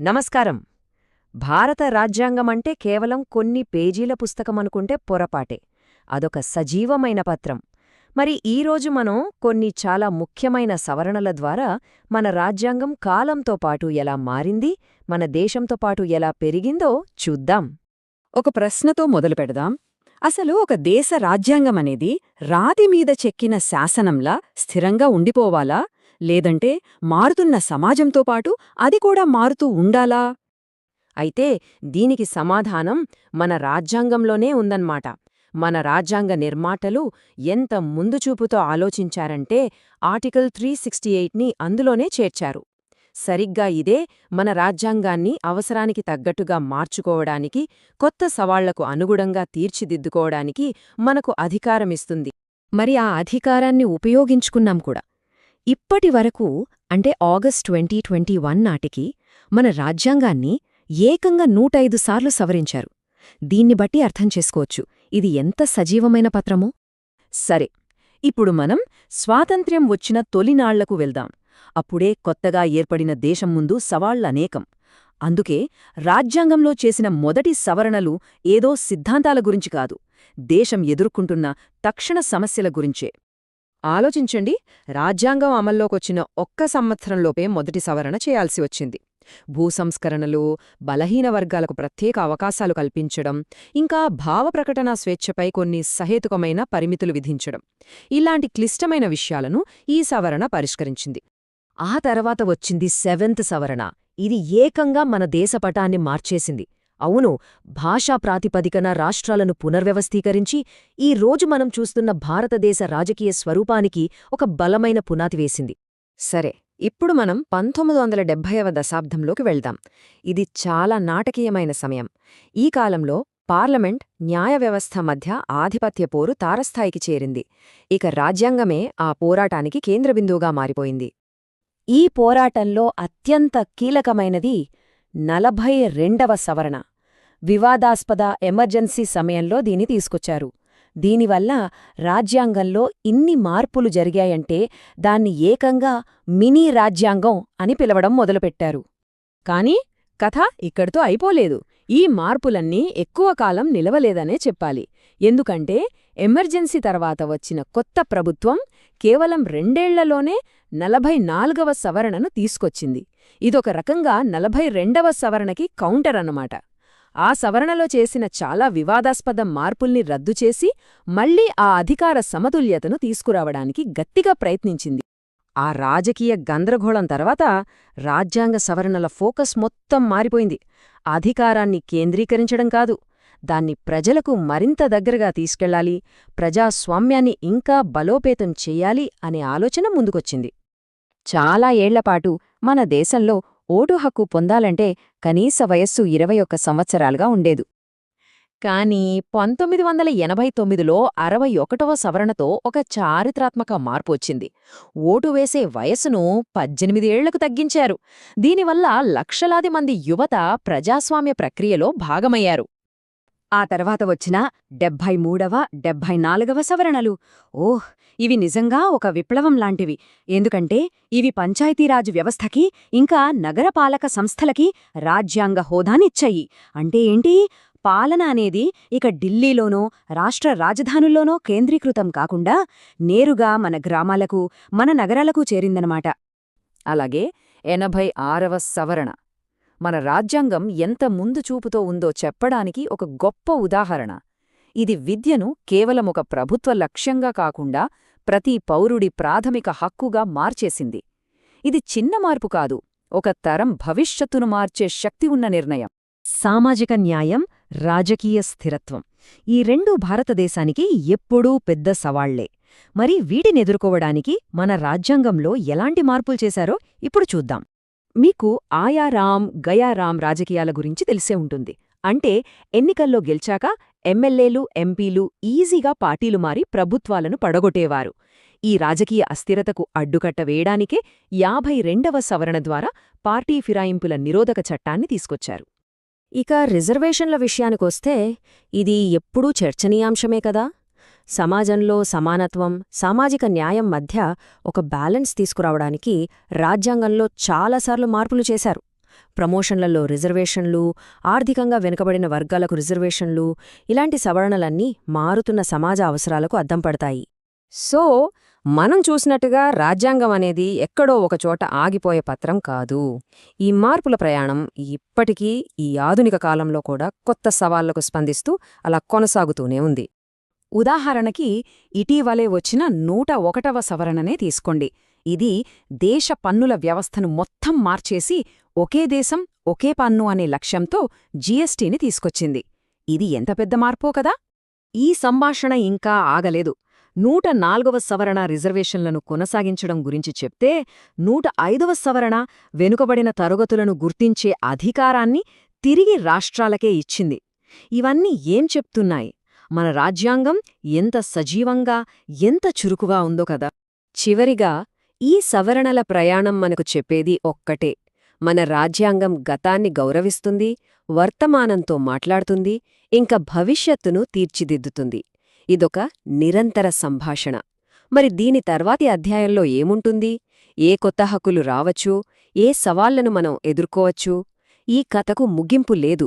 నమస్కారం. భారత రాజ్యాంగమంటే కేవలం కొన్ని పేజీల పుస్తకమనుకుంటే పొరపాటే. అదొక సజీవమైన పత్రం. మరి ఈరోజు మనం కొన్ని చాలా ముఖ్యమైన సవరణల ద్వారా మన రాజ్యాంగం కాలంతో పాటు ఎలా మారింది మన దేశంతో పాటు ఎలా పెరిగిందో చూద్దాం. ఒక ప్రశ్నతో మొదలు పెడదాం. అసలు ఒక దేశ రాజ్యాంగమనేది రాతి మీద చెక్కిన శాసనంలా స్థిరంగా ఉండిపోవాలా? లేదంటే మారుతున్న సమాజంతో పాటు అది కూడా మారుతూ ఉండాలా? అయితే దీనికి సమాధానం మన రాజ్యాంగంలోనే ఉందన్నమాట. మన రాజ్యాంగ నిర్మాతలు ఎంత ముందుచూపుతో ఆలోచించారంటే ఆర్టికల్ త్రీ సిక్స్టీ ఎయిట్ని అందులోనే చేర్చారు. సరిగ్గా ఇదే మన రాజ్యాంగాన్ని అవసరానికి తగ్గట్టుగా మార్చుకోవడానికి కొత్త సవాళ్ళకు అనుగుణంగా తీర్చిదిద్దుకోవడానికి మనకు అధికారమిస్తుంది. మరి ఆ అధికారాన్ని ఉపయోగించుకున్నాం కూడా. ఇప్పటి వరకు అంటే ఆగస్ట్ ట్వంటీ ట్వంటీ వన్ నాటికి మన రాజ్యాంగాన్ని ఏకంగా నూటైదు సార్లు సవరించారు. దీన్ని బట్టి అర్థం చేసుకోవచ్చు. ఇది ఎంత సజీవమైన పత్రమో? సరే ఇప్పుడు మనం స్వాతంత్ర్యం వచ్చిన తొలినాళ్ళకు వెళ్దాం. అప్పుడే కొత్తగా ఏర్పడిన దేశం ముందు సవాళ్ళనేకం అందుకే రాజ్యాంగంలో చేసిన మొదటి సవరణలు ఏదో సిద్ధాంతాల గురించి కాదు. దేశం ఎదుర్కొంటున్న తక్షణ సమస్యల గురించే. ఆలోచించండి. రాజ్యాంగం అమల్లోకొచ్చిన ఒక్క సంవత్సరంలోపే మొదటి సవరణ చేయాల్సి వచ్చింది. భూసంస్కరణలు బలహీన వర్గాలకు ప్రత్యేక అవకాశాలు కల్పించడం ఇంకా భావప్రకటన స్వేచ్ఛపై కొన్ని సహేతుకమైన పరిమితులు విధించడం. ఇలాంటి క్లిష్టమైన విషయాలను ఈ సవరణ పరిష్కరించింది. ఆ తర్వాత వచ్చింది సెవెంత్ సవరణ. ఇది ఏకంగా మన దేశపటాన్ని మార్చేసింది. అవును భాషా ప్రాతిపదికన రాష్ట్రాలను పునర్వ్యవస్థీకరించి ఈ రోజు మనం చూస్తున్న భారతదేశ రాజకీయ స్వరూపానికి ఒక బలమైన పునాది వేసింది. సరే ఇప్పుడు మనం పంతొమ్మిది వందల డెబ్భైవ దశాబ్దంలోకి వెళ్దాం. ఇది చాలా నాటకీయమైన సమయం. ఈ కాలంలో పార్లమెంట్ న్యాయ వ్యవస్థ మధ్య ఆధిపత్య పోరు తారస్థాయికి చేరింది. ఇక రాజ్యాంగమే ఆ పోరాటానికి కేంద్రబిందువుగా మారిపోయింది. ఈ పోరాటంలో అత్యంత కీలకమైనది నలభై రెండవ సవరణ. వివాదాస్పద ఎమర్జెన్సీ సమయంలో దీని తీసుకొచ్చారు. దీనివల్ల రాజ్యాంగంలో ఇన్ని మార్పులు జరిగాయంటే దాన్ని ఏకంగా మినీ రాజ్యాంగం అని పిలవడం మొదలుపెట్టారు. కాని కథ ఇక్కడితో అయిపోలేదు. ఈ మార్పులన్నీ ఎక్కువ కాలం నిలవలేదనే చెప్పాలి. ఎందుకంటే ఎమర్జెన్సీ తర్వాత వచ్చిన కొత్త ప్రభుత్వం కేవలం రెండేళ్ళలోనే నలభై నాలుగవ సవరణను తీసుకొచ్చింది. ఇదొక రకంగా నలభై రెండవ సవరణకి కౌంటర్ అన్నమాట. ఆ సవరణలో చేసిన చాలా వివాదాస్పద మార్పుల్ని రద్దు చేసి మళ్ళీ ఆ అధికార సమతుల్యతను తీసుకురావడానికి గట్టిగా ప్రయత్నించింది. ఆ రాజకీయ గందరగోళం తర్వాత రాజ్యాంగ సవరణల ఫోకస్ మొత్తం మారిపోయింది. అధికారాన్ని కేంద్రీకరించడం కాదు దాన్ని ప్రజలకు మరింత దగ్గరగా తీసుకెళ్ళాలి ప్రజాస్వామ్యాన్ని ఇంకా బలోపేతం చెయ్యాలి అనే ఆలోచన ముందుకొచ్చింది. చాలా ఏళ్ళపాటు మన దేశంలో ఓటు హక్కు పొందాలంటే కనీస వయస్సు ఇరవై ఒక్క సంవత్సరాలుగా ఉండేదు. కానీ పంతొమ్మిది వందల ఎనభై తొమ్మిదిలో అరవై ఒకటవ సవరణతో ఒక చారిత్రాత్మక మార్పు వచ్చింది. ఓటు వేసే వయసును పద్దెనిమిది ఏళ్ళకు తగ్గించారు. దీనివల్ల లక్షలాది మంది యువత ప్రజాస్వామ్య ప్రక్రియలో భాగమయ్యారు. ఆ తర్వాత వచ్చిన డెబ్భై మూడవ డెబ్భై నాలుగవ సవరణలు. ఓహ్ ఇవి నిజంగా ఒక విప్లవం లాంటివి. ఎందుకంటే ఇవి పంచాయతీరాజ్ వ్యవస్థకి ఇంకా నగరపాలక సంస్థలకి రాజ్యాంగ హోదానిచ్చాయి. అంటే ఏంటి? పాలన అనేది ఇక ఢిల్లీలోనో రాష్ట్ర రాజధానుల్లోనో కేంద్రీకృతం కాకుండా నేరుగా మన గ్రామాలకు మన నగరాలకు చేరిందనమాట. అలాగే ఎనభై ఆరవ సవరణ. మన రాజ్యాంగం ఎంత ముందు చూపుతో ఉందో చెప్పడానికి ఒక గొప్ప ఉదాహరణ. ఇది విద్యను కేవలం ఒక ప్రభుత్వ లక్ష్యంగా కాకుండా ప్రతి పౌరుడి ప్రాథమిక హక్కుగా మార్చేసింది. ఇది చిన్న మార్పు కాదు ఒక తరం భవిష్యత్తును మార్చే శక్తి ఉన్న నిర్ణయం. సామాజిక న్యాయం రాజకీయ స్థిరత్వం ఈ రెండు భారతదేశానికి ఎప్పుడూ పెద్ద సవాళ్ళే. మరి వీటినెదుర్కోవడానికి మన రాజ్యాంగంలో ఎలాంటి మార్పులు చేశారో ఇప్పుడు చూద్దాం. మీకు ఆయారాం గయారాం రాజకీయాల గురించి తెలిసే ఉంటుంది. అంటే ఎన్నికల్లో గెలిచాక ఎమ్మెల్యేలు ఎంపీలు ఈజీగా పార్టీలు మారి ప్రభుత్వాలను పడగొట్టేవారు. ఈ రాజకీయ అస్థిరతకు అడ్డుకట్ట వేయడానికే యాభై రెండవ సవరణ ద్వారా పార్టీ ఫిరాయింపుల నిరోధక చట్టాన్ని తీసుకొచ్చారు. ఇక రిజర్వేషన్ల విషయానికొస్తే ఇది ఎప్పుడూ చర్చనీయాంశమే కదా? సమాజంలో సమానత్వం సామాజిక న్యాయం మధ్య ఒక బ్యాలెన్స్ తీసుకురావడానికి రాజ్యాంగంలో చాలాసార్లు మార్పులు చేశారు. ప్రమోషన్లలో రిజర్వేషన్లు ఆర్థికంగా వెనుకబడిన వర్గాలకు రిజర్వేషన్లు ఇలాంటి సవరణలన్నీ మారుతున్న సమాజ అవసరాలకు అద్దం పడతాయి. సో మనం చూసినట్టుగా రాజ్యాంగం అనేది ఎక్కడో ఒకచోట ఆగిపోయే పత్రం కాదు. ఈ మార్పుల ప్రయాణం ఇప్పటికీ ఈ ఆధునిక కాలంలో కూడా కొత్త సవాళ్ళకు స్పందిస్తూ అలా కొనసాగుతూనే ఉంది. ఉదాహరణకి ఇటీవలే వచ్చిన నూట ఒకటవ సవరణనే తీసుకోండి. ఇది దేశ పన్నుల వ్యవస్థను మొత్తం మార్చేసి ఒకే దేశం ఒకే పన్ను అనే లక్ష్యంతో జీఎస్టీని తీసుకొచ్చింది. ఇది ఎంత పెద్ద మార్పో కదా? ఈ సంభాషణ ఇంకా ఆగలేదు. నూట నాల్గవ సవరణ రిజర్వేషన్లను కొనసాగించడం గురించి చెప్తే నూట ఐదవ సవరణ వెనుకబడిన తరగతులను గుర్తించే అధికారాన్ని తిరిగి రాష్ట్రాలకే ఇచ్చింది. ఇవన్నీ ఏం చెప్తున్నాయి? మన రాజ్యాంగం ఎంత సజీవంగా ఎంత చురుకుగా ఉందో కదా. చివరిగా ఈ సవరణల ప్రయాణం మనకు చెప్పేది ఒక్కటే. మన రాజ్యాంగం గతాన్ని గౌరవిస్తుంది వర్తమానంతో మాట్లాడుతుంది ఇంకా భవిష్యత్తును తీర్చిదిద్దుతుంది. ఇదొక నిరంతర సంభాషణ. మరి దీని తర్వాతి అధ్యాయంలో ఏముంటుంది? ఏ కొత్త హక్కులు రావచ్చు? ఏ సవాళ్ళను మనం ఎదుర్కోవచ్చు? ఈ కథకు ముగింపు లేదు.